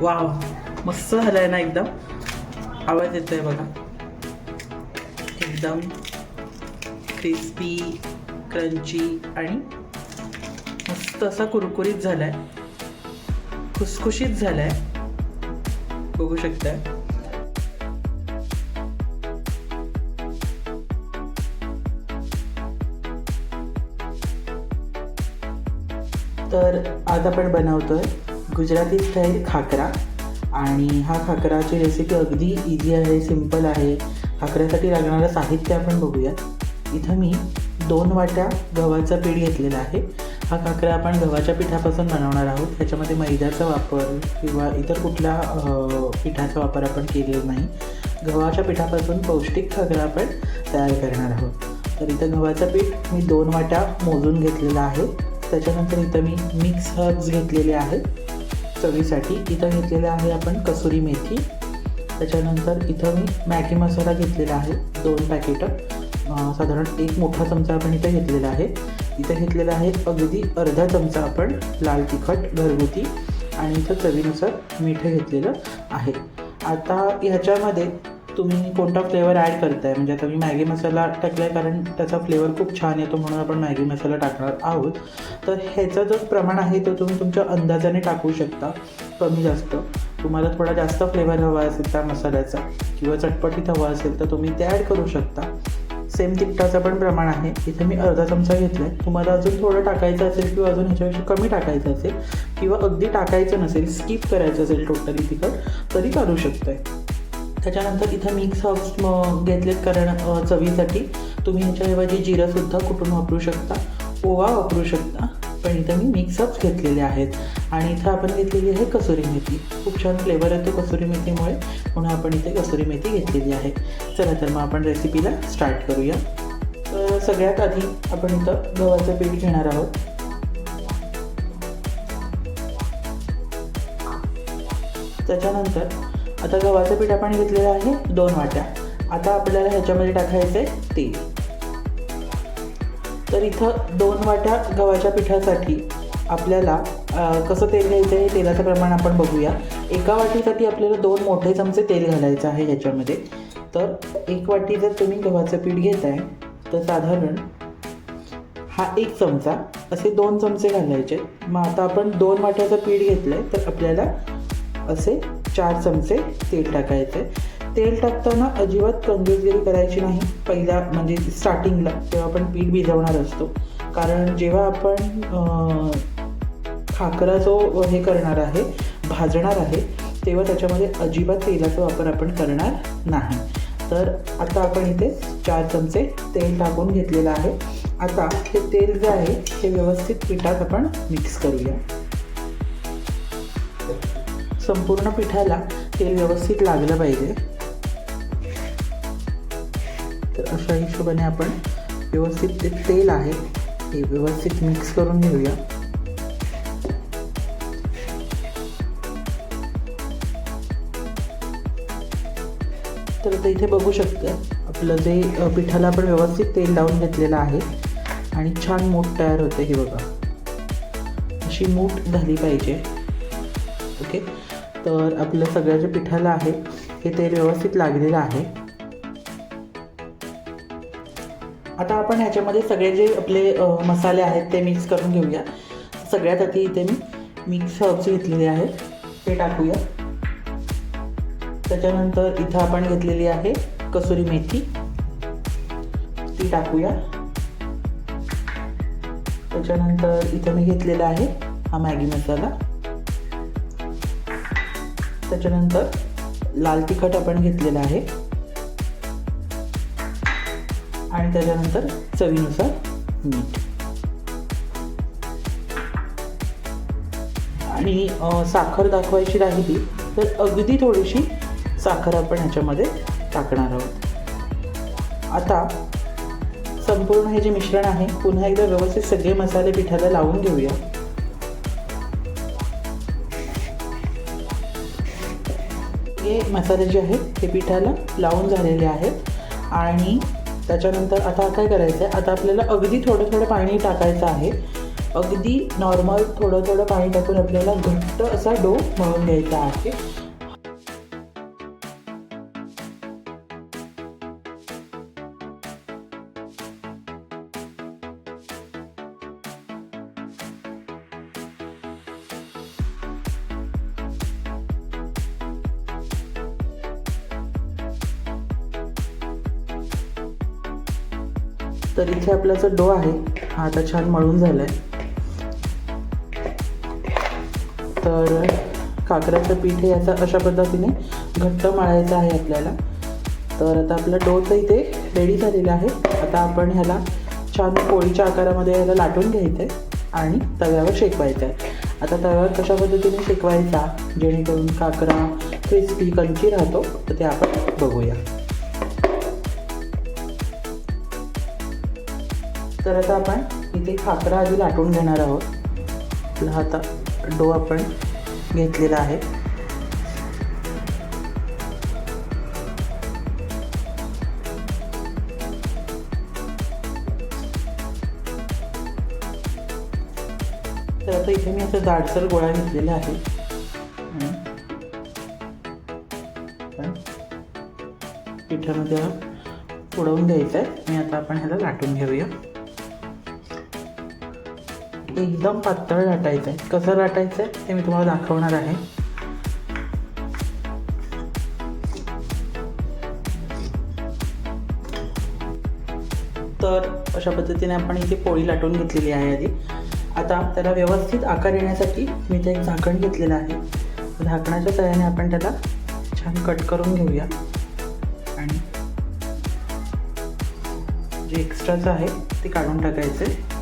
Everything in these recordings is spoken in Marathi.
वाव. मस्त झालं आहे ना एकदम? आवाज येतोय बघा. एकदम क्रिस्पी क्रंची आणि मस्त असा कुरकुरीत झालाय. खुसखुशीत झालाय. बघू शकताय. तर आज आपण बनवतोय गुजराती स्टाईल खाकरा आणि हा खाकराची रेसिपी अगदी इझी आहे सिंपल आहे. खाकऱ्यासाठी लागणारं साहित्य आपण बघूया. इथं मी दोन वाट्या गव्हाचं पीठ घेतलेलं आहे. हा खाकरा आपण गव्हाच्या पिठापासून बनवणार आहोत. त्याच्यामध्ये मैद्याचा वापर किंवा इतर कुठल्या पिठाचा वापर आपण केलेला नाही. गव्हाच्या पिठापासून पौष्टिक खाकरा आपण तयार करणार आहोत. तर इथं गव्हाचं पीठ मी दोन वाट्या मोजून घेतलेलं आहे. त्याच्यानंतर इथं मी मिक्स हर्ब्स घेतलेले आहेत. चवीसाठी इथं घेतलेलं आहे आपण कसुरी मेथी. त्याच्यानंतर इथं मी मॅगी मसाला घेतलेला आहे दोन पॅकेटं साधारण एक मोठा चमचा आपण इथं घेतलेला आहे. इथं घेतलेला आहे अगदी अर्धा चमचा आपण लाल तिखट घरगुती आणि इथं चवीनुसार मीठ घेतलेलं आहे. आता ह्याच्यामध्ये तुम्ही कोणता फ्लेवर ॲड करताय? म्हणजे आता मी मॅगी मसाला टाकला आहे कारण त्याचा फ्लेवर खूप छान येतो म्हणून आपण मॅगी मसाला टाकणार आहोत. तर ह्याचं जो प्रमाण आहे तो तुम्ही तुमच्या अंदाजाने टाकू शकता. कमी जास्त. तुम्हाला थोडा जास्त फ्लेवर हवा असेल त्या मसाल्याचा किंवा चटपटीत हवा असेल तर तुम्ही ते ॲड करू शकता. सेम तिखटाचं पण प्रमाण आहे. इथे मी अर्धा चमचा घेतला आहे तुम्हाला अजून थोडं टाकायचं असेल किंवा अजून ह्याच्यापेक्षा कमी टाकायचं असेल किंवा अगदी टाकायचं नसेल स्किप करायचं असेल टोटली तिखट तरी करू आहे त्याच्यानंतर इथं मिक्स हर्ब्स म घेतलेत कारण चवीसाठी. तुम्ही ह्याच्याऐवजी जिरंसुद्धा कुठून वापरू शकता. ओवा वापरू शकता. पण इथं मी मिक्स हर्ब्स घेतलेले आहेत. आणि इथं आपण घेतलेली आहे कसुरी मेथी. खूप छान फ्लेवर येतो कसुरी मेथीमुळे. म्हणून आपण इथे कसुरी मेथी घेतलेली आहे. चला तर मग आपण रेसिपीला स्टार्ट करूया. तर सगळ्यात आधी आपण इथं गव्हाचं पीठ घेणार आहोत. त्याच्यानंतर आता गव्हाचं पीठ आपण घेतलेलं आहे दोन वाट्या. आता आपल्याला ह्याच्यामध्ये टाकायचं आहे तेल. तर इथं दोन वाट्या गव्हाच्या पिठासाठी आपल्याला कसं तेल घ्यायचं आहे तेलाचं प्रमाण आपण बघूया. एका वाटीसाठी आपल्याला दोन मोठे चमचे तेल घालायचं आहे ह्याच्यामध्ये. तर एक वाटी जर तुम्ही गव्हाचं पीठ घेताय तर साधारण हा एक चमचा असे दोन चमचे घालायचे. मग आता आपण दोन वाट्याचं पीठ घेतलं आहे तर आपल्याला असे चार चमचे तेल टाकायचे तेल टाकताना अजिबात कंजूसगिरी करायची नाही. पहिल्या म्हणजे स्टार्टिंगला जेव्हा आपण पीठ भिजवणार असतो. कारण जेव्हा आपण खाकरा जो हे करणार आहे भाजणार आहे तेव्हा त्याच्यामध्ये अजिबात तेलाचा वापर आपण करणार नाही. तर आता आपण इथे चार चमचे तेल टाकून घेतलेलं आहे. आता हे तेल जे आहे हे व्यवस्थित पिठात आपण मिक्स करूया. संपूर्ण पिठाला तेल व्यवस्थित लागलं पाहिजे. तर अशा हिशोबाने आपण व्यवस्थित ते तेल आहे ते व्यवस्थित मिक्स करून घेऊया. तर आता इथे बघू शकता आपलं जे पिठाला आपण व्यवस्थित तेल लावून घेतलेलं आहे आणि छान मूठ तयार होते हे बघा. अशी मूठ झाली पाहिजे. ओके? तर आपलं जे पिठाला आहे हे तेल व्यवस्थित लागलेलं आहे. आता आपण ह्याच्यामध्ये सगळे जे आपले मसाले आहेत ते मिक्स करून घेऊया. सगळ्यात आधी इथे मी मिक्स हर्ब्स घेतलेले आहेत ते टाकूया. त्याच्यानंतर इथं आपण घेतलेली आहे कसुरी मेथी. ती टाकूया. त्याच्यानंतर इथं मी घेतलेला आहे हा मॅगी मसाला. त्याच्यानंतर लाल तिखट आपण घेतलेलं आहे. आणि त्याच्यानंतर चवीनुसार मीठ. आणि साखर दाखवायची राहिली तर अगदी थोडीशी साखर आपण ह्याच्यामध्ये टाकणार आहोत. आता संपूर्ण हे जे मिश्रण आहे पुन्हा एकदा व्यवस्थित सगळे मसाले पिठाला लावून घेऊया. हे मसाले जे आहेत ते पिठाला लावून झालेले आहेत. आणि त्याच्यानंतर आता काय करायचं आहे आता आपल्याला अगदी थोडं थोडं पाणी टाकायचं आहे. अगदी नॉर्मल थोडं थोडं पाणी टाकून आपल्याला घट्ट असा डो मळून घ्यायचा आहे. तर इथे आपला जो डो आहे हा आता छान मळून झाला आहे तर काकऱ्याचं पीठ हे असं अशा पद्धतीने घट्ट मळायचं आहे आपल्याला. तर आता आपलं डोचं इथे रेडी झालेलं आहे. आता आपण ह्याला छान पोळीच्या आकारामध्ये ह्याला लाटून घ्यायचं आहे आणि तव्यावर शेकवायचं आहे आता तव्यावर कशा पद्धतीने शेकवायचा? जेणेकरून काकरा क्रिस्पी कंची राहतो. तर ते आपण बघूया. तर आता आपण इथे खाकरा आधी लाटून घेणार आहोत. आपला आता डो आपण घेतलेला आहे. तर आता इथे मी असं जाडसर गोळा घेतलेला आहे. पिठामध्ये उडवून द्यायचं आहे. मी आता आपण ह्याला लाटून घेऊया. एकदम पातळ लाटायचं आहे कसं लाटायचं आहे ते मी तुम्हाला दाखवणार आहे. तर अशा पद्धतीने आपण इथे पोळी लाटून घेतलेली आहे आधी. आता त्याला व्यवस्थित आकार येण्यासाठी मी ते एक झाकण घेतलेलं आहे. झाकणाच्या सहाय्याने आपण त्याला छान कट करून घेऊया. आणि जे एक्स्ट्राचं आहे ते काढून टाकायचं. आहे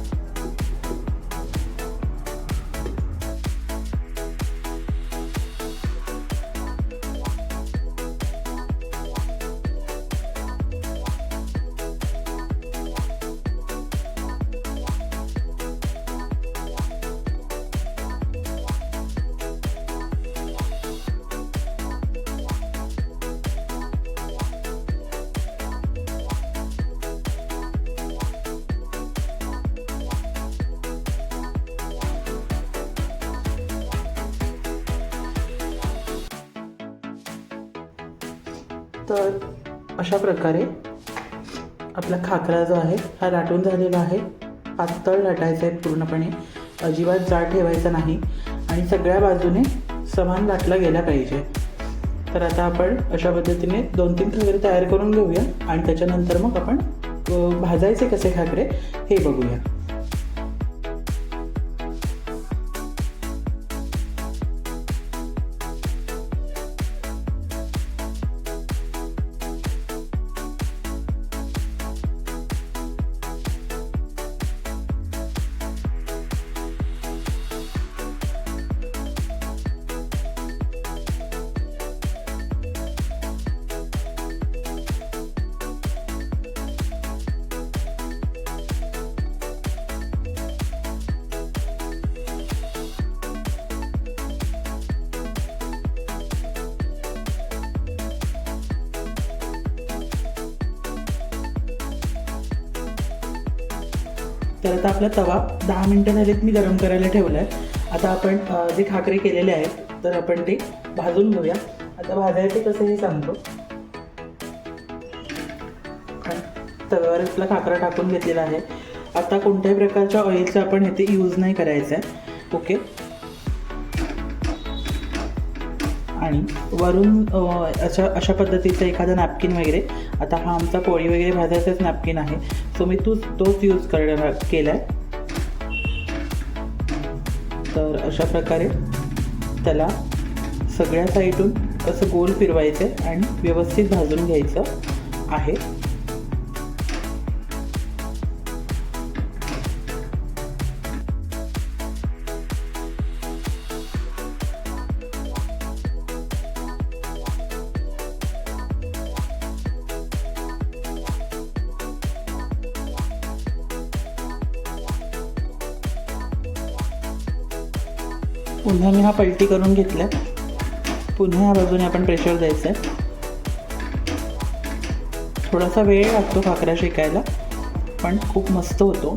तर अशा प्रकारे आपला खाकरा जो आहे हा लाटून झालेला आहे. पातळ लाटायचा आहे पूर्णपणे. अजिबात जाड ठेवायचा नाही. आणि सगळ्या बाजूने समान लाटला गेला पाहिजे. तर आता आपण अशा पद्धतीने दोन तीन खाकरे तयार करून घेऊया. आणि त्याच्यानंतर मग आपण भाजायचे कसे खाकरे हे बघूया. तर आता आपला तवा दहा मिनटं झालेत मी गरम करायला ठेवला आहे आता आपण जे खाकरे केलेले आहेत तर आपण ते भाजून घेऊया. आता भाजायचे कसं हे सांगतो. तव्यावर आपला खाकरा टाकून घेतलेला आहे. आता कोणत्याही प्रकारच्या ऑइलचा आपण इथे यूज नाही करायचा आहे ओके आणि वरून अशा अशा पद्धतीचं एखादा नॅपकिन वगैरे. आता हा आमचा पोळी वगैरे भाजायचाच नॅपकिन आहे. सो मी तोच तोच यूज करणार केला आहे तर अशा प्रकारे त्याला सगळ्या साईडून असं गोल फिरवायचं आहे आणि व्यवस्थित भाजून घ्यायचं आहे. पुन्हा मी हा पलटी करून घेतला. पुन्हा या बाजूने आपण प्रेशर द्यायचं आहे थोडासा वेळ लागतो भाकऱ्या शेकायला पण खूप मस्त होतो.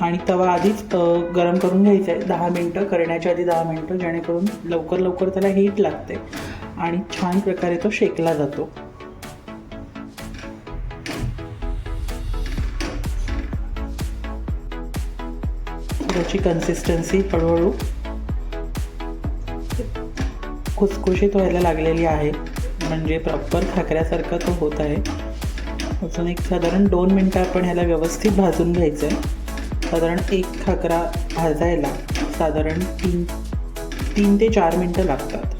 आणि तवा आधीच गरम करून घ्यायचा आहे दहा मिनटं करण्याच्या आधी दहा मिनटं जेणेकरून लवकर लवकर त्याला हीट लागते. आणि छान प्रकारे तो शेकला जातो. त्याची कन्सिस्टन्सी हळूहळू खुसखुशीत व्हायला लागलेली आहे. म्हणजे प्रॉपर खाकऱ्यासारखा तो होत आहे. अजून एक साधारण दोन मिनटं आपण ह्याला व्यवस्थित भाजून घ्यायचं आहे साधारण एक खाकरा भाजायला साधारण तीन तीन ते चार मिनटं लागतात.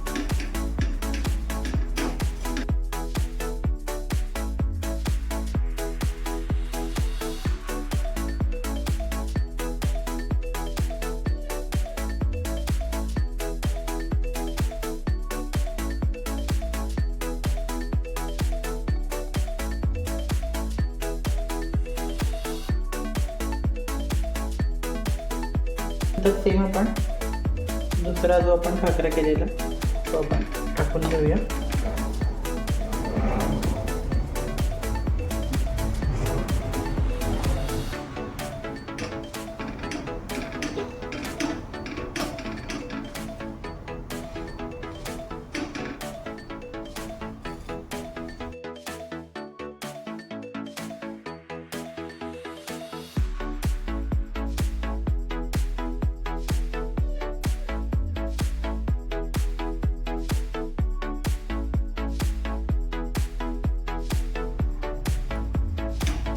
तर सेम आपण दुसरा जो आपण खाकरा केलेला तो आपण टाकून घेऊया.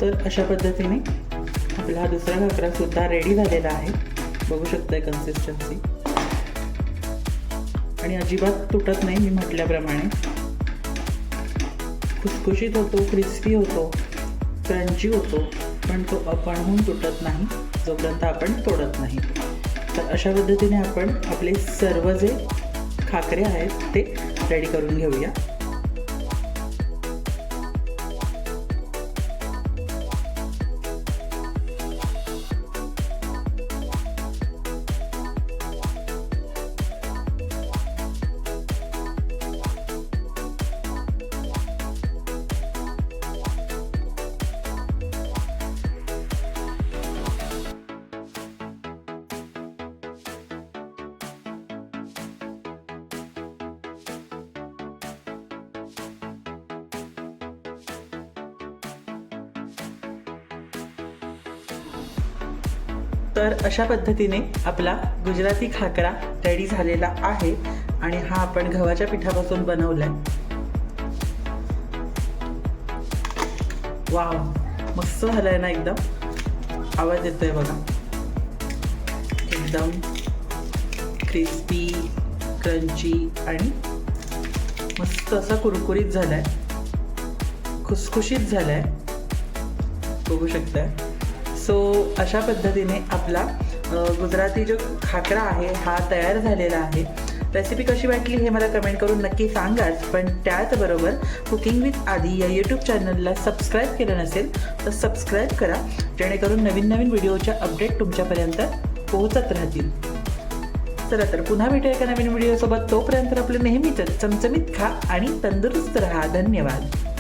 तर अशा पद्धतीने आपला हा दुसरा खाकरा सुद्धा रेडी झालेला आहे. बघू शकताय कन्सिस्टन्सी आणि अजिबात तुटत नाही मी म्हटल्याप्रमाणे. खुसखुशीत होतो क्रिस्पी होतो क्रंची होतो पण तो आपणहून तुटत नाही जोपर्यंत आपण तोडत नाही. तर अशा पद्धतीने आपण आपले सर्व जे खाकरे आहेत ते रेडी करून घेऊया. तर अशा पद्धतीने आपला गुजराती खाकरा रेडी झालेला आहे आणि हा आपण गव्हाच्या पिठापासून बनवलाय. वाव मस्त झालाय ना एकदम. आवाज येतोय बघा. एकदम क्रिस्पी क्रंची आणि मस्त असा कुरकुरीत झालाय. खुसखुशीत झालाय. बघू शकताय. सो अशा पद्धतीने आपला गुजराती जो खाकरा आहे हा तयार झालेला आहे. रेसिपी कशी वाटली हे मला कमेंट करून नक्की सांगाच पण त्याचबरोबर कुकिंग विथ आधी या यूट्यूब चॅनलला सबस्क्राईब केलं नसेल तर सबस्क्राईब करा जेणेकरून नवीन नवीन व्हिडिओच्या अपडेट तुमच्यापर्यंत पोहोचत राहतील. चला तर पुन्हा भेटूया एका नवीन व्हिडिओसोबत. तोपर्यंत आपलं नेहमीच चमचमीत खा आणि तंदुरुस्त राहा. धन्यवाद.